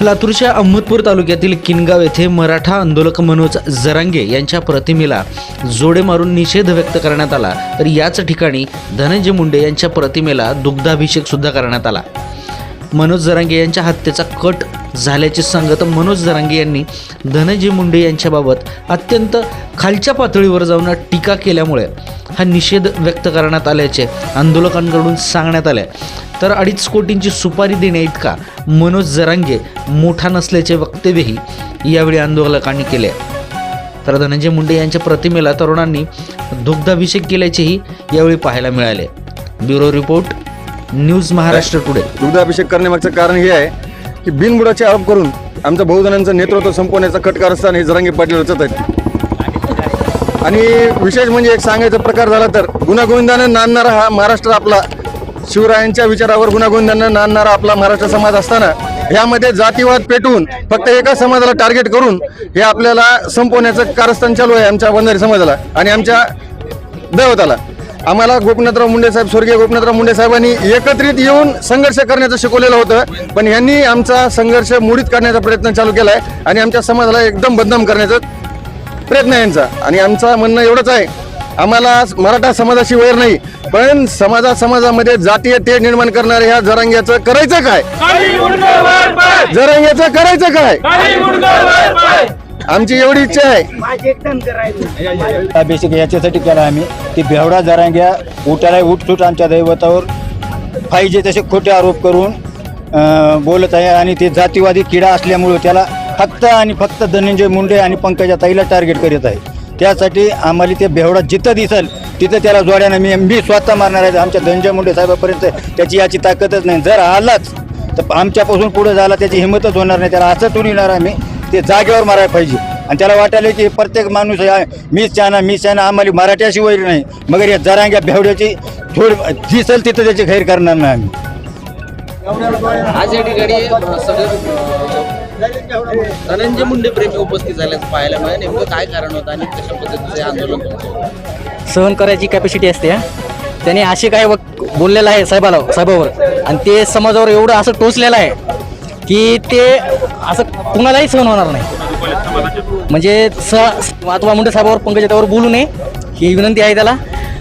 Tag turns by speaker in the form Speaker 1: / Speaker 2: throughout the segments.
Speaker 1: लातूरच्या अहमदपूर तालुक्यातील किनगाव येथे मराठा आंदोलक मनोज जरांगे यांच्या प्रतिमेला जोडे मारून निषेध व्यक्त करण्यात आला. तर याच ठिकाणी धनंजय मुंडे यांच्या प्रतिमेला दुग्धाभिषेक सुद्धा करण्यात आला. मनोज जरांगे यांच्या हत्येचा कट झाल्याचे सांगत मनोज जरांगे यांनी धनंजय मुंडे यांच्याबाबत अत्यंत खालच्या पातळीवर जाऊन टीका केल्यामुळे हा निषेध व्यक्त करण्यात आल्याचे आंदोलकांकडून सांगण्यात आले. तर अडीच कोटींची सुपारी देण्याइतका मनोज जरांगे मोठा नसल्याचे वक्तव्यही यावेळी आंदोलकांनी केले. तर धनंजय मुंडे यांच्या प्रतिमेला तरुणांनी दुग्धाभिषेक केल्याचेही यावेळी पाहायला मिळाले. Bureau report news Maharashtra today.
Speaker 2: दुग्धाभिषेक करण्यामागचं कारण हे आहे की बिनबुडाचे आरोप करून आमच्या बहुजनांचं नेतृत्व संपवण्याचा कट कारस्थान हे जरांगी पाटील रचत आहेत. आणि विशेष म्हणजे एक सांगायचा प्रकार झाला तर गुणागोविंदानं नांदणारा हा महाराष्ट्र आपला शिवरायांच्या विचारावर गुणागोविंदानं नांदणारा आपला महाराष्ट्र समाज असताना ह्यामध्ये जातीवाद पेटवून फक्त एका समाजाला टार्गेट करून हे आपल्याला संपवण्याचं कारस्थान चालू आहे आमच्या बंधारी समाजाला आणि आमच्या दैवताला. आम्हाला गोपनाथराव मुंडे साहेब स्वर्गीय गोपनाथराव मुंडे साहेबांनी एकत्रित येऊन संघर्ष करण्याचं शिकवलेलं होतं. पण यांनी आमचा संघर्ष मुडीत करण्याचा प्रयत्न चालू केला आहे आणि आमच्या समाजाला एकदम बदनाम करण्याचं प्रयत्न आहे यांचा. आणि आमचं म्हणणं एवढंच आहे. आम्हाला मराठा समाजाशी वैर नाही पण समाजा समाजामध्ये जातीय तेढ निर्माण करणाऱ्या ह्या जरांग्याचं करायचं काय? जरांग्याचं करायचं काय? आमची एवढी इच्छा आहे.
Speaker 3: अभिषेक याच्यासाठी केला आम्ही की बेवडा जरांग्या उठायला उठसूट आमच्या दैवतावर. पाहिजे तसे खोटे आरोप करून बोलत आहे आणि ते जातीवादी किडा असल्यामुळं त्याला फक्त आणि फक्त धनंजय मुंडे आणि पंकजा ताईला टार्गेट करीत आहे. त्यासाठी आम्हाला ते बेवडा जिथं दिसल तिथं त्याला जोड्यानं मी मी स्वतः मारणार आहे. आमच्या धनंजय मुंडे साहेबापर्यंत त्याची याची ताकदच नाही. जर आलाच तर आमच्यापासून पुढे झाला त्याची हिंमतच होणार नाही. त्याला असं टून येणार आम्ही ते जागेवर मारायला पाहिजे. आणि त्याला वाटायला की प्रत्येक माणूस मीच चाहना मीच चाहना आम्हाला मराठ्याशिवाय नाही. मगर या जरांग्या भेवड्याची थोडी दिसल तिथं त्याची खैर करणार नाही आम्ही.
Speaker 4: आज या ठिकाणी सगळे धनंजय मुंडे प्रेमी उपस्थित झाल्याचं पाहायला मिळालं. नेमकं काय कारण होतं आणि कशा पद्धतीचे आंदोलन होतं?
Speaker 5: सहन करायची कॅपॅसिटी असते हा. त्याने असे काय वक बोललेलं आहे साहेबाला साहेबावर. आणि ते समाजावर एवढं असं टोचलेलं आहे की ते असं कुणालाही सहन होणार नाही. म्हणजे स महात्मा मुंडे साहेबावर पंकजा त्यावर बोलू नये. ही विनंती आहे त्याला.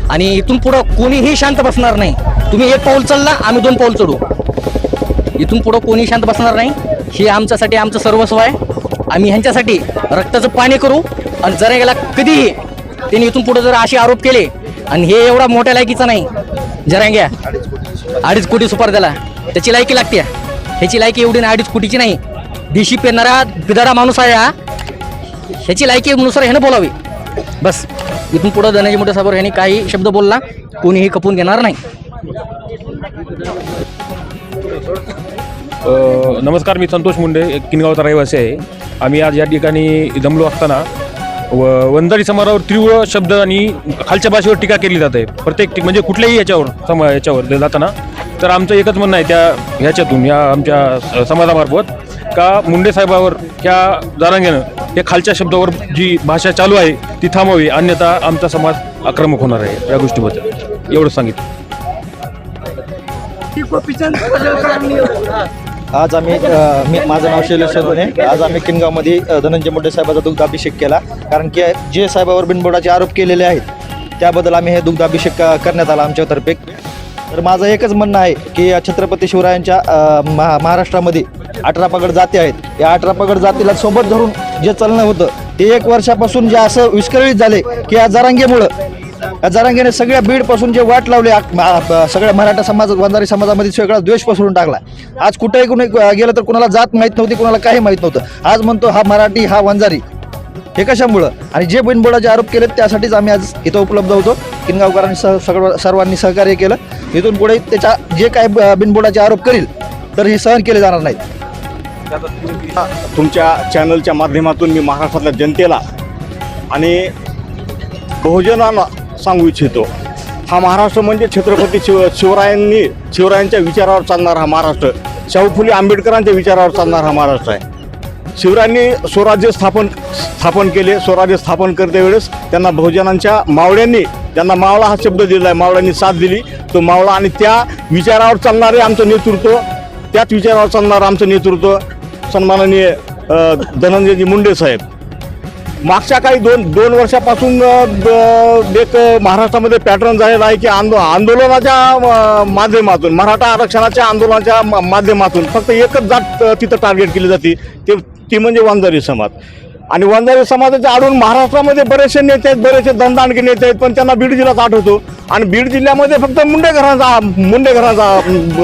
Speaker 5: आणि इथून पुढं कोणीही शांत बसणार नाही. तुम्ही एक पाऊल चालला आम्ही दोन पाऊल चढू. इथून पुढं कोणी शांत बसणार नाही. हे आमच्यासाठी आमचं सर्वस्व आहे. आम्ही ह्यांच्यासाठी रक्ताचं पाणी करू आणि जरा गेला कधीही त्यांनी इथून पुढे जर असे आरोप केले आणि हे एवढा मोठ्या लायकीचा नाही. जरांग्या अडीच कोटी सुपार त्याला त्याची लायकी लागते. ह्याची लायकी एवढी नाही अडीच कोटीची नाही. दिशी पेरणारा बिदारा माणूस आहे हा. ह्याची लायकी नुसार ह्यानं बोलावी. बस. इथून पुढं धनंजय मोठ्या साहेब ह्याने काही शब्द बोलला कोणीही खपून घेणार नाही.
Speaker 6: नमस्कार मी संतोष मुंडे किनगावचा रहिवासी आहे. आम्ही आज या ठिकाणी जमलो असताना व वंजारी समाजावर तीव्र शब्द आणि खालच्या भाषेवर टीका केली जाते. प्रत्येक म्हणजे कुठल्याही याच्यावर सम याच्यावर जाताना. तर आमचं एकच म्हणणं आहे त्या ह्याच्यातून या आमच्या समाजामार्फत का मुंडे साहेबावर त्या जारांग्यानं या खालच्या शब्दावर जी भाषा चालू आहे ती थांबावी अन्यथा आमचा समाज आक्रमक होणार आहे या गोष्टीबद्दल. एवढंच सांगितलं.
Speaker 7: आज आम्ही मी माझं नाव शैलेश सोनवणे आज आम्ही किनगावमध्ये धनंजय मुंडे साहेबाचा दुग्धाभिषेक केला. कारण की जे साहेबावर बिनबोडाचे आरोप केलेले आहेत त्याबद्दल आम्ही हे दुग्धाभिषेक करण्यात आला आमच्यातर्फे. तर माझं एकच म्हणणं आहे की छत्रपती शिवरायांच्या महा महाराष्ट्रामध्ये अठरा पगड जाती आहेत. या अठरा पगड जातीला सोबत धरून जे चालणं होतं ते एक वर्षापासून जे असं विस्कळीत झाले की या जरांगेमुळं जरांगेने सगळ्या बीडपासून जे वाट लावले सगळ्या मराठा समाज वंजारी समाजामध्ये सगळा द्वेष पसरून टाकला आज कुठेही कुणी गेलं तर कुणाला जात माहीत नव्हती कुणाला काही माहीत नव्हतं. आज म्हणतो हा मराठी हा वंजारी. हे कशामुळं? आणि जे बिनबोडाचे आरोप केलेत त्यासाठीच आम्ही आज इथं उपलब्ध होतो. किनगावकरांनी स सगळं सर्वांनी सहकार्य केलं. इथून पुढे त्याच्या जे काय ब- बिनबोडाचे आरोप करील तर हे सहन केले जाणार नाहीत.
Speaker 3: तुमच्या चॅनलच्या माध्यमातून मी महाराष्ट्रातल्या जनतेला आणि बहुजनांना सांगू इच्छितो. हा महाराष्ट्र म्हणजे छत्रपती शिव शिवरायांनी शिवरायांच्या विचारावर चालणारा हा महाराष्ट्र. शाहू फुले आंबेडकरांच्या विचारावर चालणारा हा महाराष्ट्र आहे. शिवरायांनी स्वराज्य स्थापन स्थापन केले. स्वराज्य स्थापन करते वेळेस त्यांना बहुजनांच्या मावळ्यांनी त्यांना मावळा हा शब्द दिला आहे. मावळ्यांनी साथ दिली. तो मावळा आणि त्या विचारावर चालणारे आमचं नेतृत्व त्याच विचारावर चालणारं आमचं नेतृत्व
Speaker 8: सन्माननीय धनंजयजी मुंडे साहेब. मागच्या काही दोन दोन वर्षापासून एक महाराष्ट्रामध्ये पॅटर्न झालेला आहे की आंदो आंदोलनाच्या माध्यमातून मराठा आरक्षणाच्या आंदोलनाच्या मा- माध्यमातून फक्त एकच जात तिथं टार्गेट केली जाते. ते ती म्हणजे वंजारी समाज. आणि वंजारी समाजाच्या आडून महाराष्ट्रामध्ये बरेचसे नेते आहेत बरेचसे दंडाणके नेते आहेत पण त्यांना बीड जिल्ह्यात आठवतो. आणि बीड जिल्ह्यामध्ये फक्त मुंडेघरांचा मुंडेघरांचा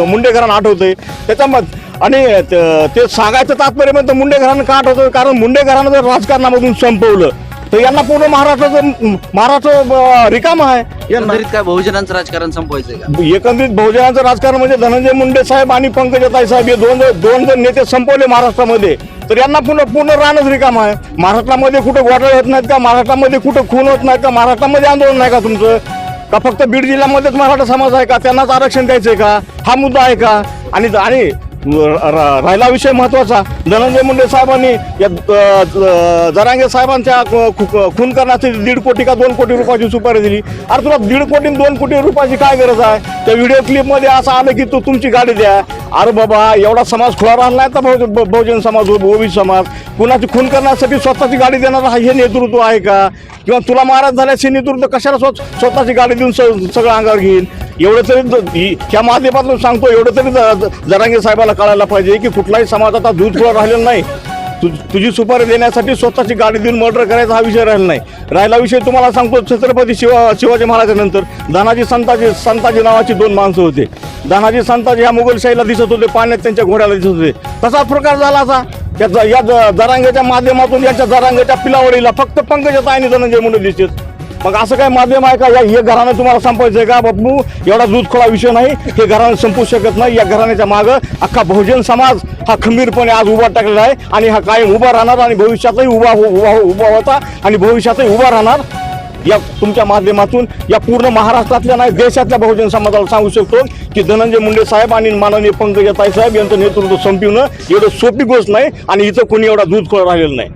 Speaker 8: मुंडेघरांना आठवतंय. त्याच्यामध्ये आणि त- सांगायचं तात्पर्य म्हणजे मुंडेघरांना का आठवतं कारण मुंडेघरांना जर राजकारणामधून संपवलं तर यांना पूर्ण महाराष्ट्राचं महाराष्ट्र रिकाम आहे.
Speaker 4: एकंदरीत काय बहुजनांचं राजकारण संपवायचंय का?
Speaker 8: एकंदरीत बहुजनाचं राजकारण म्हणजे धनंजय मुंडे साहेब आणि पंकजाताई साहेब हे दोन दोन जण नेते संपवले महाराष्ट्रामध्ये तर यांना पूर्ण पूर्ण रानच रिकाम आहे. महाराष्ट्रामध्ये कुठं घोटाळे होत नाहीत का? महाराष्ट्रामध्ये कुठं खून होत नाहीत का? महाराष्ट्रामध्ये आंदोलन नाही का तुमचं? का फक्त बीड जिल्ह्यामध्येच मराठा समाज आहे का? त्यांनाच आरक्षण द्यायचंय का? हा मुद्दा आहे का? आणि राहिला विषय महत्त्वाचा. धनंजय मुंडे साहेबांनी या जरांगे साहेबांच्या खून करण्याची दीड कोटी का दोन कोटी रुपयाची सुपारी दिली. अरे तुला दीड कोटी दोन कोटी रुपयाची काय गरज आहे? त्या व्हिडिओ क्लिपमध्ये असं आलं की तू तुमची गाडी द्या. अरे बाबा एवढा समाज खुला राहिला नाही तर बहुजन समाज ओबी समाज. कुणाची खून करण्यासाठी स्वतःची गाडी देणार हे नेतृत्व आहे का? किंवा तुला महाराज झाल्यास हे नेतृत्व कशाला स्व- स्वतःची गाडी देऊन स- सगळं अंगावर घेईल एवढं तरी ह्या माध्यमातून सांगतो एवढं तरी जरांगे साहेबाला कळायला पाहिजे की कुठलाही समाज आता दूध खुला राहिलेला नाही. तु तुझी सुपारी देण्यासाठी स्वतःची गाडी देऊन मर्डर करायचा हा विषय राहिला नाही. राहिला विषय तुम्हाला सांगतो छत्रपती शिवा शिवाजी महाराजानंतर धनाजी संताजी संताजी नावाची दोन माणसं होते. धनाजी संताजी ह्या मुघलशाहीला दिसत होते पाण्यात त्यांच्या घोड्याला दिसत होते. तसाच प्रकार झाला असा. या ज- जरांगेच्या माध्यमातून यांच्या जरांगेच्या पिलावडीला फक्त पंकजात आणि धनंजय म्हणून दिसतात मग असं काय माध्यम आहे का? या हे घराणं तुम्हाला संपवायचं आहे का? बाबू एवढा दूध खोळा विषय नाही. हे घराणं संपू शकत नाही. या घराण्याच्या मागं अख्खा बहुजन समाज हा खंबीरपणे आज उभा टाकलेला आहे आणि हा कायम उभा राहणार आणि भविष्यातही उभा हो- उभा हो- उभा होता आणि भविष्यातही उभा राहणार. या तुमच्या माध्यमातून या पूर्ण महाराष्ट्रातल्या नाही देशातल्या बहुजन समाजाला सांगू शकतो की धनंजय मुंडे साहेब आणि माननीय पंकजाताई साहेब यांचं नेतृत्व संपवणं एवढं सोपी गोष्ट नाही आणि इथं कोणी एवढा दूध खोळा राहिलेलं नाही.